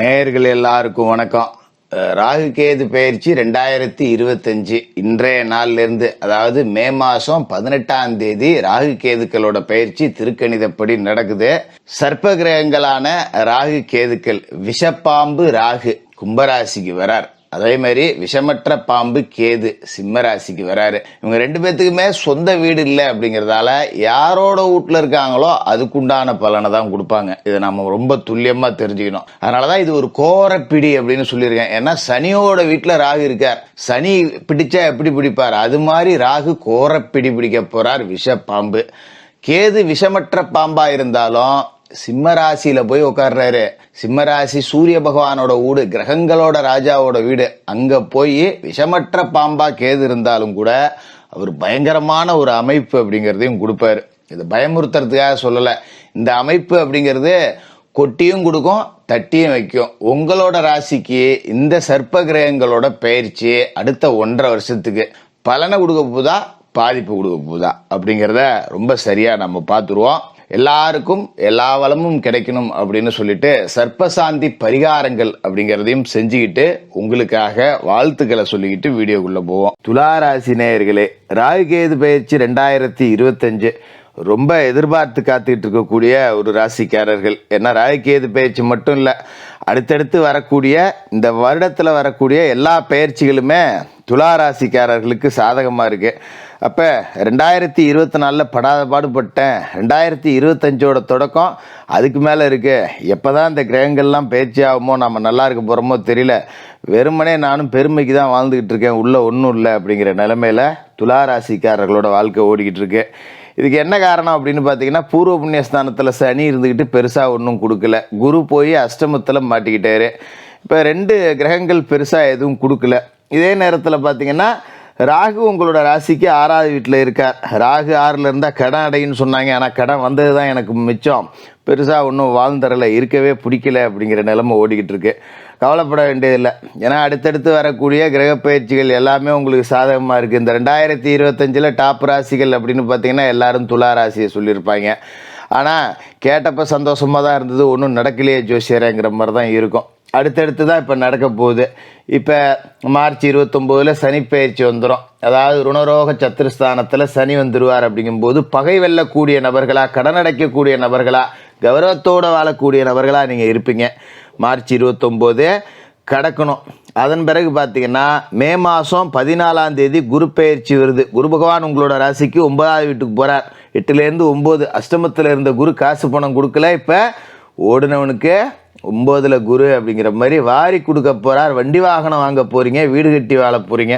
நேயர்கள் எல்லாருக்கும் வணக்கம். ராகு கேது பயிற்சி ரெண்டாயிரத்தி இருபத்தஞ்சு இன்றைய நாள்லேருந்து அதாவது மே மாதம் பதினெட்டாம் தேதி ராகு கேதுக்களோட பயிற்சி திருக்கணிதப்படி நடக்குது. சர்ப்ப கிரகங்களான ராகு கேதுக்கள் விஷப்பாம்பு ராகு கும்பராசிக்கு வரார். அதே மாதிரி விஷமற்ற பாம்பு கேது சிம்ம ராசிக்கு வராரு. இவங்க ரெண்டு பேத்துக்குமே சொந்த வீடு இல்லை அப்படிங்கிறதால யாரோட வீட்டில் இருக்காங்களோ அதுக்குண்டான பலனை தான் கொடுப்பாங்க. இதை நம்ம ரொம்ப துல்லியமாக தெரிஞ்சுக்கணும். அதனால தான் இது ஒரு கோரப்பிடி அப்படின்னு சொல்லியிருக்கேன். ஏன்னா சனியோட வீட்டில் ராகு இருக்கார். சனி பிடிச்சா எப்படி பிடிப்பார்? அது மாதிரி ராகு கோரப்பிடி பிடிக்க போகிறார் விஷ பாம்பு கேது விஷமற்ற பாம்பாக இருந்தாலும் சிம்ம ராசியில போய் உட்கார்றாரு சிம்ம ராசி சூரிய பகவானோட வீடு கிரகங்களோட ராஜாவோட வீடு. அங்க போய் விஷமற்ற பாம்பா கேது இருந்தாலும் கூட அவர் பயங்கரமான ஒரு அமைப்பு அப்படிங்கிறதையும் கொடுப்பாரு. இது பயமுறுத்துறதுக்காக சொல்லல. இந்த அமைப்பு அப்படிங்கிறது கொட்டியும் கொடுக்கும் தட்டியும் வைக்கும். உங்களோட ராசிக்கு இந்த சர்ப்ப கிரகங்களோட பயிற்சி அடுத்த ஒன்றரை வருஷத்துக்கு பலனை கொடுக்க போதா பாதிப்பு கொடுக்க போதா அப்படிங்கிறத ரொம்ப சரியா நம்ம பார்த்துருவோம். எல்லாருக்கும் எல்லா வளமும் கிடைக்கணும் அப்படின்னு சொல்லிட்டு சர்ப்பசாந்தி பரிகாரங்கள் அப்படிங்கிறதையும் செஞ்சுக்கிட்டு உங்களுக்காக வாழ்த்துக்களை சொல்லிக்கிட்டு வீடியோக்குள்ள போவோம். துளாராசி நேயர்களே ராகுகேது பயிற்சி ரெண்டாயிரத்தி இருபத்தஞ்சு ரொம்ப எதிர்பார்த்து காத்துக்கிட்டு இருக்கக்கூடிய ஒரு ராசிக்காரர்கள். ஏன்னா ராகுகேது பயிற்சி மட்டும் இல்லை அடுத்தடுத்து வரக்கூடிய இந்த வருடத்தில் வரக்கூடிய எல்லா பயிற்சிகளுமே துலா ராசிக்காரர்களுக்கு சாதகமாக இருக்குது அப்போ ரெண்டாயிரத்தி இருபத்தி நாலில் படாத பாடுபட்டேன். ரெண்டாயிரத்தி இருபத்தஞ்சோட தொடக்கம் அதுக்கு மேலே இருக்குது எப்போ தான் இந்த கிரகங்கள்லாம் பேச்சு ஆகுமோ நம்ம நல்லா இருக்க போகிறோமோ தெரியல. வெறுமனே நானும் பெருமைக்கு தான் வாழ்ந்துக்கிட்டு இருக்கேன். உள்ளே ஒன்றும் இல்லை அப்படிங்கிற நிலமையில் துலா ராசிக்காரர்களோட வாழ்க்கை ஓடிக்கிட்டு இருக்கு. இதுக்கு என்ன காரணம் அப்படின்னு பார்த்தீங்கன்னா பூர்வ புண்ணியஸ்தானத்தில் சனி இருந்துக்கிட்டு பெருசாக ஒன்றும் கொடுக்கல. குரு போய் அஷ்டமத்தில் மாட்டிக்கிட்டாரு. இப்போ ரெண்டு கிரகங்கள் பெருசாக எதுவும் கொடுக்கல. இதே நேரத்தில் பார்த்தீங்கன்னா ராகு உங்களோட ராசிக்கு ஆறாவது வீட்டில் இருக்கார். ராகு ஆறில் இருந்தால் கடன் அடைன்னு சொன்னாங்க. ஆனால் கடன் வந்தது தான் எனக்கு மிச்சம். பெருசாக ஒன்றும் வாழ்ந்தரல இருக்கவே பிடிக்கல அப்படிங்கிற நிலைமை ஓடிக்கிட்டு இருக்கு. கவலைப்பட வேண்டியதில்லை. ஏன்னா அடுத்தடுத்து வரக்கூடிய கிரக பயிற்சிகள் எல்லாமே உங்களுக்கு சாதகமாக இருக்குது இந்த ரெண்டாயிரத்தி இருபத்தஞ்சில் டாப் ராசிகள் அப்படின்னு பார்த்தீங்கன்னா எல்லாரும் துலா ராசியை சொல்லியிருப்பாங்க. ஆனால் கேட்டப்போ சந்தோஷமாக தான் இருந்தது. ஒன்றும் நடக்கலையே ஜோசியரேங்கிற மாதிரி தான் இருக்கும். அடுத்தடுத்து தான் இப்போ நடக்க போகுது. இப்போ மார்ச் இருபத்தொம்போதில் சனி பயிற்சி வந்துடும் அதாவது ருணரோக சத்துருஸ்தானத்தில் சனி வந்துடுவார் அப்படிங்கும்போது பகை வெல்லக்கூடிய நபர்களா கடன் அடைக்கக்கூடிய நபர்களா கௌரவத்தோடு வாழக்கூடிய நபர்களாக நீங்கள் இருப்பீங்க. மார்ச் இருபத்தொம்போது கடக்கணும். அதன் பிறகு பார்த்தீங்கன்னா மே மாதம் பதினாலாம் தேதி குரு பெயர்ச்சி வருது. குரு பகவான் உங்களோட ராசிக்கு ஒன்பதாவது வீட்டுக்கு போகிறார் எட்டுலேருந்து ஒம்பது அஷ்டமத்தில் இருந்த குரு காசு பணம் கொடுக்கல. இப்போ ஓடுனவனுக்கு ஒம்போதில் குரு அப்படிங்கிற மாதிரி வாரி கொடுக்க போகிறார் வண்டி வாகனம் வாங்க போகிறீங்க வீடு கட்டி வாழ போகிறீங்க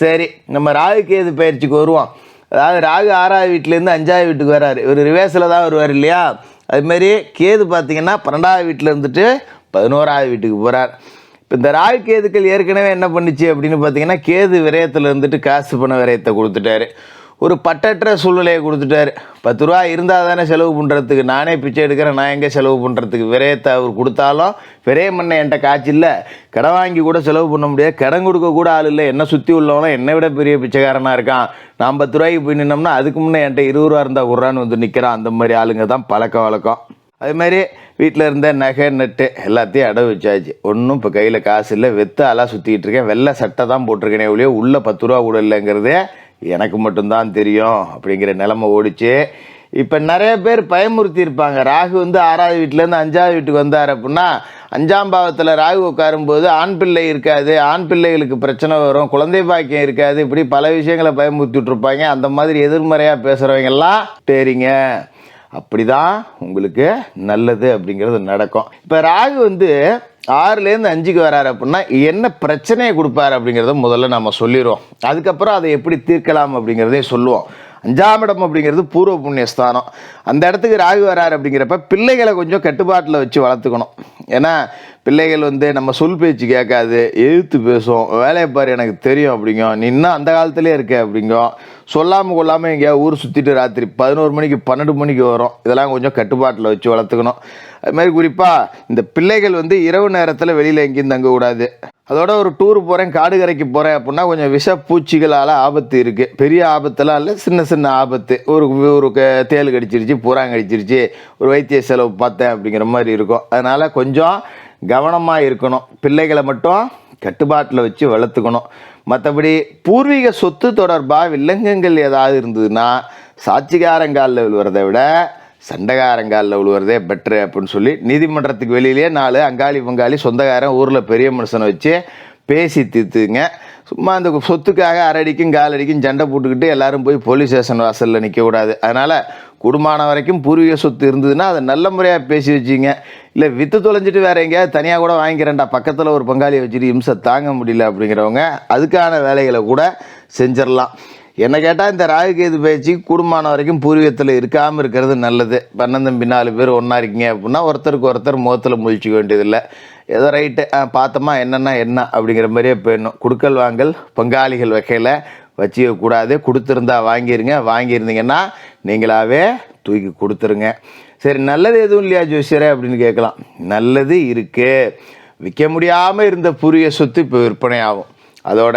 சரி நம்ம ராகு கேது பயிற்சிக்கு வருவோம்? அதாவது ராகு ஆறாவது வீட்டிலேருந்து அஞ்சாவது வீட்டுக்கு வராரு இவர் ரிவேஸில் தான் வருவார் இல்லையா? அதுமாரி கேது பார்த்தீங்கன்னா பன்னெண்டாவது வீட்டில் இருந்துட்டு பதினோராவது வீட்டுக்கு போகிறார் இப்போ இந்த ராகு கேதுக்கள் ஏற்கனவே என்ன பண்ணுச்சு அப்படின்னு பார்த்தீங்கன்னா கேது விரயத்தில் இருந்துட்டு காசு பண விரயத்தை கொடுத்துட்டாரு. ஒரு பட்டற்ற சூழ்நிலையை கொடுத்துட்டாரு. பத்து ரூபா இருந்தால் தானே செலவு பண்ணுறதுக்கு நானே பிச்சை எடுக்கிறேன் நான் எங்கே செலவு பண்ணுறதுக்கு விரயத்தை அவர் கொடுத்தாலும் விரயம் பண்ண என்கிட்ட காய்ச்சி இல்லை. கடன் வாங்கி கூட செலவு பண்ண முடியாது. கடன் கொடுக்க கூட ஆள் இல்லை. என்னை சுற்றி உள்ளவனும் என்னை விட பெரிய பிச்சைக்காரனாக இருக்கான். நான் பத்து ரூபாய்க்கு போய் நின்னோம்னா அதுக்கு முன்னே என்கிட்ட இருபது ரூபா இருந்தால் குர்றான்னு வந்து நிற்கிறான் அந்த மாதிரி ஆளுங்க தான் பழக்க வழக்கம். அது மாதிரி வீட்டில் இருந்த நகை நட்டு எல்லாத்தையும் அடவு வச்சாச்சு. ஒன்றும் இப்போ கையில் காசு இல்லை. வெத்து ஆளாக சுற்றிக்கிட்டு இருக்கேன். வெள்ளை சட்டை தான் போட்டிருக்கேனே ஒழிய உள்ளே பத்து ரூபா கூட இல்லைங்கிறதே எனக்கு மட்டும்தான் தெரியும் அப்படிங்கிற நிலமை ஓடிச்சு. இப்போ நிறைய பேர் பயமுறுத்தி இருப்பாங்க ராகு வந்து ஆறாவது வீட்டிலேருந்து அஞ்சாவது வீட்டுக்கு வந்தார் அப்படின்னா அஞ்சாம் பாவத்தில் ராகு உட்காரும்போது ஆண் பிள்ளை இருக்காது ஆண் பிள்ளைகளுக்கு பிரச்சனை வரும் குழந்தை பாக்கியம் இருக்காது இப்படி பல விஷயங்களை பயமுறுத்திவிட்ருப்பாங்க அந்த மாதிரி எதிர்மறையாக பேசுகிறவங்கெல்லாம் சரிங்க அப்படிதான் உங்களுக்கு நல்லது அப்படிங்கிறது நடக்கும். இப்போ ராகு வந்து ஆறுலேருந்து அஞ்சுக்கு வராரு அப்படின்னா என்ன பிரச்சனையை கொடுப்பாரு அப்படிங்கிறத முதல்ல நம்ம சொல்லிடுவோம் அதுக்கப்புறம் அதை எப்படி தீர்க்கலாம் அப்படிங்கிறதையும் சொல்லுவோம். அஞ்சாம் இடம் அப்படிங்கிறது பூர்வ புண்ணியஸ்தானம் அந்த இடத்துக்கு ராகு வராரு அப்படிங்கிறப்ப பிள்ளைகளை கொஞ்சம் கட்டுப்பாட்டில் வச்சு வளர்த்துக்கணும். ஏன்னா பிள்ளைகள் வந்து நம்ம சொல் பேச்சு கேட்காது எழுத்து பேசும் வேலையை பாரு எனக்கு தெரியும் அப்படிங்கும் நீ இன்னும் அந்த காலத்திலே இருக்க அப்படிங்கும் சொல்லாமல் கொள்ளாமல் எங்கேயா ஊர் சுற்றிட்டு ராத்திரி பதினோரு மணிக்கு பன்னெண்டு மணிக்கு வரும். இதெல்லாம் கொஞ்சம் கட்டுப்பாட்டில் வச்சு வளர்த்துக்கணும். அது மாதிரி குறிப்பாக இந்த பிள்ளைகள் வந்து இரவு நேரத்தில் வெளியில் எங்கேயும் தங்கக்கூடாது. அதோட ஒரு டூர் போகிறேன் காடு கரைக்கு போகிறேன் அப்படின்னா கொஞ்சம் விஷ பூச்சிகளால் ஆபத்து இருக்குது பெரிய ஆபத்தெல்லாம் இல்லை சின்ன சின்ன ஆபத்து. ஒரு ஒரு தேல் தேள் கடிச்சிருச்சு புறாங்க கடிச்சிருச்சு ஒரு வைத்திய செலவு பார்த்தேன் அப்படிங்கிற மாதிரி இருக்கும். அதனால் கொஞ்சம் கவனமாக இருக்கணும். பிள்ளைகளை மட்டும் கட்டுப்பாட்டில் வச்சு வளர்த்துக்கணும். மற்றபடி பூர்வீக சொத்து தொடர்பாக வில்லங்கங்கள் ஏதாவது இருந்ததுன்னா சாட்சிகாரங்காலில் விழுவதை விட சண்டைக்காரங்காலில் விழுவுறதே பெட்ரு அப்படின்னு சொல்லி நீதிமன்றத்துக்கு வெளியிலேயே நாலு அங்காளி பங்காளி சொந்தக்காரன் ஊரில் பெரிய மனுஷனை வச்சு பேசி தீர்த்துங்க. சும்மா அந்த சொத்துக்காக அரடிக்கும் காலடிக்கும் சண்டை போட்டுக்கிட்டு எல்லாரும் போய் போலீஸ் ஸ்டேஷன் வாசலில் நிற்கக்கூடாது அதனால் குடும்பமான வரைக்கும் பூர்வீக சொத்து இருந்ததுன்னா அதை நல்ல முறையாக பேசி வச்சிங்க. இல்லை விற்று தொலைஞ்சிட்டு வேற எங்கேயாவது தனியாக கூட வாங்கிக்கிறேன்டா. பக்கத்தில் ஒரு பங்காளியை வச்சுட்டு இம்சை தாங்க முடியல அப்படிங்கிறவங்க அதுக்கான வேலைகளை கூட செஞ்சிடலாம். என்னை கேட்டால் இந்த ராகு கேது பேச்சு குடும்பமான வரைக்கும் பூர்வீகத்தில் இருக்காமல் இருக்கிறது நல்லது. பன்னெண்டு நாலு பேர் ஒன்றா இருக்கீங்க அப்படின்னா ஒருத்தருக்கு ஒருத்தர் முகத்தில் முழிச்சிக்க வேண்டியதில்லை. ஏதோ ரைட்டு பார்த்தோமா என்னென்னா என்ன அப்படிங்கிற மாதிரியே போயிடணும். குடுக்கல் வாங்கல் பங்காளிகள் வகையில் வச்சுக்கக்கூடாது கொடுத்துருந்தா வாங்கிருங்க. வாங்கியிருந்தீங்கன்னா நீங்களாவே தூக்கி கொடுத்துருங்க. சரி நல்லது எதுவும் இல்லையா ஜோசியரே அப்படின்னு கேட்கலாம். நல்லது இருக்குது விற்க முடியாமல் இருந்த பூர்வீக சொத்து இப்போ விற்பனை ஆகும் அதோட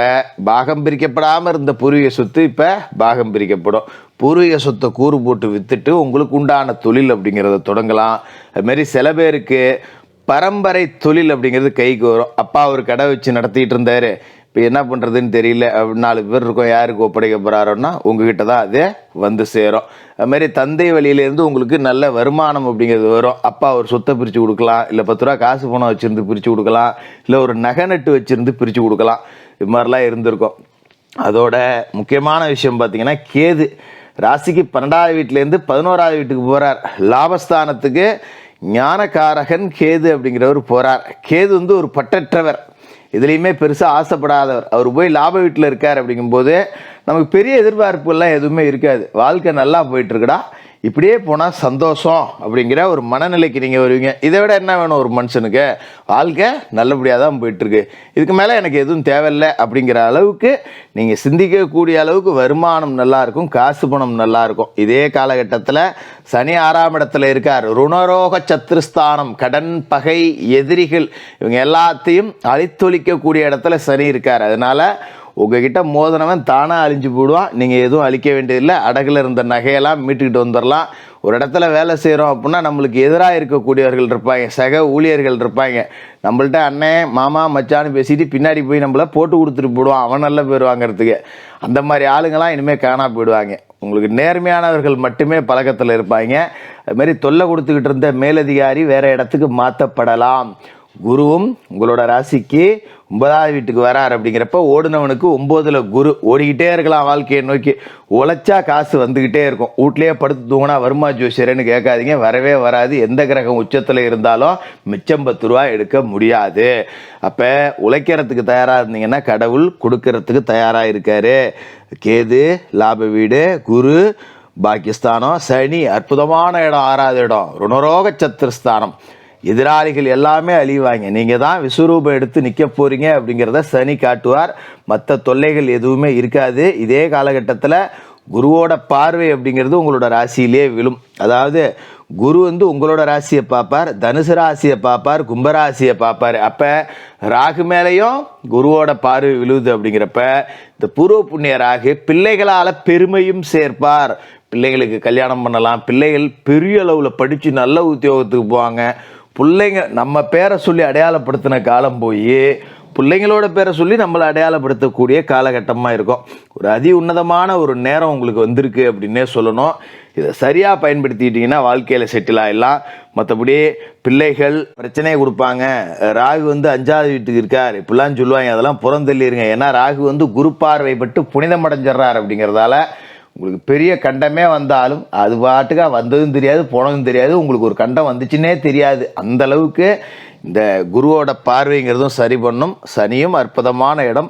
பாகம் பிரிக்கப்படாமல் இருந்த பூர்வீக சொத்து இப்போ பாகம் பிரிக்கப்படும். பூர்வீக சொத்தை கூறு போட்டு விற்றுட்டு உங்களுக்கு உண்டான தொழில் அப்படிங்கிறத தொடங்கலாம். அதுமாரி சில பேருக்கு பரம்பரை தொழில் அப்படிங்கிறது கைக்கு வரும். அப்பா ஒரு கடை வச்சு நடத்திட்டு இருந்தார். இப்போ என்ன பண்ணுறதுன்னு தெரியல. அப்படி நாலு பேர் இருக்கோம். யாருக்கு ஒப்படைக்க போகிறாரோன்னா உங்ககிட்ட தான் அது வந்து சேரும். அதுமாரி தந்தை வழியிலேருந்து உங்களுக்கு நல்ல வருமானம் அப்படிங்கிறது வரும். அப்பா ஒரு சொத்தை பிரித்து கொடுக்கலாம். இல்லை பத்து ரூபா காசு பணம் வச்சுருந்து பிரித்து கொடுக்கலாம். இல்லை ஒரு நகை நட்டு வச்சுருந்து பிரித்து கொடுக்கலாம். இது மாதிரிலாம் இருந்திருக்கும். அதோட முக்கியமான விஷயம் பார்த்தீங்கன்னா கேது ராசிக்கு பன்னெண்டாவது வீட்டிலேருந்து பதினோராவது வீட்டுக்கு போகிறார் லாபஸ்தானத்துக்கு ஞானகாரகன் கேது அப்படிங்கிறவர் போகிறார் கேது வந்து ஒரு பட்டற்றவர் இதுலேயுமே பெருசாக ஆசைப்படாதவர். அவர் போய் லாப வீட்டில் இருக்கார் அப்படிங்கும்போது நமக்கு பெரிய எதிர்பார்ப்புகள்லாம் எதுவுமே இருக்காது. வாழ்க்கை நல்லா போயிட்டுருக்குடா இப்படியே போனால் சந்தோஷம் அப்படிங்கிற ஒரு மனநிலைக்கு நீங்கள் வருவீங்க. இதை விட என்ன வேணும் ஒரு மனுஷனுக்கு? வாழ்க்கை நல்லபடியாக தான் போயிட்டுருக்கு. இதுக்கு மேலே எனக்கு எதுவும் தேவையில்லை அப்படிங்கிற அளவுக்கு நீங்கள் சிந்திக்கக்கூடிய அளவுக்கு வருமானம் நல்லாயிருக்கும் காசு பணம் நல்லாயிருக்கும் இதே காலகட்டத்தில் சனி ஆறாம் இடத்துல இருக்கார். ருணரோக சத்ருஸ்தானம் கடன் பகை எதிரிகள் இவங்க எல்லாத்தையும் அழித்தொழிக்கக்கூடிய இடத்துல சனி இருக்கார். அதனால் உங்ககிட்ட மோதினவன் தானாக அழிஞ்சு போடுவான் நீங்கள் எதுவும் அழிக்க வேண்டியதில்லை. அடகில் இருந்த நகையெல்லாம் மீட்டுக்கிட்டு வந்துடலாம். ஒரு இடத்துல வேலை செய்கிறோம் அப்படின்னா நம்மளுக்கு எதிராக இருக்கக்கூடியவர்கள் இருப்பாங்க. சக ஊழியர்கள் இருப்பாங்க. நம்மள்ட்ட அண்ணன் மாமா மச்சான்னு பேசிட்டு பின்னாடி போய் நம்மளை போட்டு கொடுத்துட்டு போடுவான் அவன் நல்ல பேர் வாங்குறதுக்கு. அந்த மாதிரி ஆளுங்களாம் இனிமேல் காணா போயிடுவாங்க. உங்களுக்கு நேர்மையானவர்கள் மட்டுமே பழக்கத்தில் இருப்பாங்க. அதுமாரி தொல்லை கொடுத்துக்கிட்டு இருந்த மேலதிகாரி வேறு இடத்துக்கு மாற்றப்படலாம் குருவும் உங்களோட ராசிக்கு ஒன்பதாவது வீட்டுக்கு வரார் அப்படிங்கிறப்ப ஓடுனவனுக்கு ஒம்போதில் குரு. ஓடிக்கிட்டே இருக்கலாம் வாழ்க்கையை நோக்கி. உழைச்சா காசு வந்துக்கிட்டே இருக்கும். வீட்லேயே படுத்து தூங்கினா வருமா ஜோசியரேன்னு கேட்காதீங்க. வரவே வராது. எந்த கிரகம் உச்சத்தில் இருந்தாலும் மிச்சம் பத்து ரூபா எடுக்க முடியாது. அப்போ உழைக்கிறதுக்கு தயாராக இருந்தீங்கன்னா கடவுள் கொடுக்கறதுக்கு தயாராக இருக்காரு. கேது லாப வீடு குரு பாகிஸ்தானம் சனி அற்புதமான இடம் ஆறாவது இடம். ருணரோக சத்துருஸ்தானம் எதிராளிகள் எல்லாமே அழிவாங்க. நீங்கள் தான் விஸ்வரூபம் எடுத்து நிற்க போகிறீங்க அப்படிங்கிறத சனி காட்டுவார். மற்ற தொல்லைகள் எதுவுமே இருக்காது. இதே காலகட்டத்தில் குருவோட பார்வை அப்படிங்கிறது உங்களோட ராசியிலே விழும். அதாவது குரு வந்து உங்களோட ராசியை பார்ப்பார் தனுசு ராசியை பார்ப்பார் கும்பராசியை பார்ப்பார். அப்போ ராகு மேலேயும் குருவோட பார்வை விழுது அப்படிங்கிறப்ப இந்த பூர்வ புண்ணிய ராகு பிள்ளைகளால் பெருமையும் சேர்ப்பார். பிள்ளைகளுக்கு கல்யாணம் பண்ணலாம். பிள்ளைகள் பெரிய அளவில் படித்து நல்ல உத்தியோகத்துக்கு போவாங்க. பிள்ளைங்க நம்ம பேரை சொல்லி அடையாளப்படுத்தின காலம் போய் பிள்ளைங்களோட பேரை சொல்லி நம்மளை அடையாளப்படுத்தக்கூடிய காலகட்டமாக இருக்கும். ஒரு அதி உன்னதமான ஒரு நேரம் உங்களுக்கு வந்திருக்கு அப்படின்னே சொல்லணும். இதை சரியாக பயன்படுத்திக்கிட்டிங்கன்னா வாழ்க்கையில் செட்டில் ஆகிடலாம் மற்றபடி பிள்ளைகள் பிரச்சனையை கொடுப்பாங்க. ராகு வந்து அஞ்சாவது வீட்டுக்கு இருக்கார். இப்படிலாம் சொல்லுவாங்க. அதெல்லாம் புறந்தள்ளிடுங்க ஏன்னா ராகு வந்து குரு பார்வை பட்டு புனிதமடைஞ்சிட்றார் அப்படிங்கிறதால உங்களுக்கு பெரிய கண்டமே வந்தாலும் அது பாட்டுக்காக வந்ததும் தெரியாது போனதும் தெரியாது. உங்களுக்கு ஒரு கண்டம் வந்துச்சுன்னே தெரியாது. அந்த அளவுக்கு இந்த குருவோட பார்வைங்கிறதும் சரி பண்ணும். சனியும் அற்புதமான இடம்.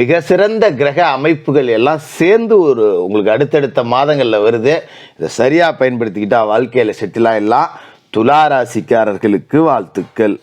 மிக சிறந்த கிரக அமைப்புகள் எல்லாம் சேர்ந்து ஒரு உங்களுக்கு அடுத்தடுத்த மாதங்களில் வருது. இதை சரியாக பயன்படுத்திக்கிட்டால் வாழ்க்கையில் செட்டிலாக எல்லாம் துலா ராசிக்காரர்களுக்கு வாழ்த்துக்கள்.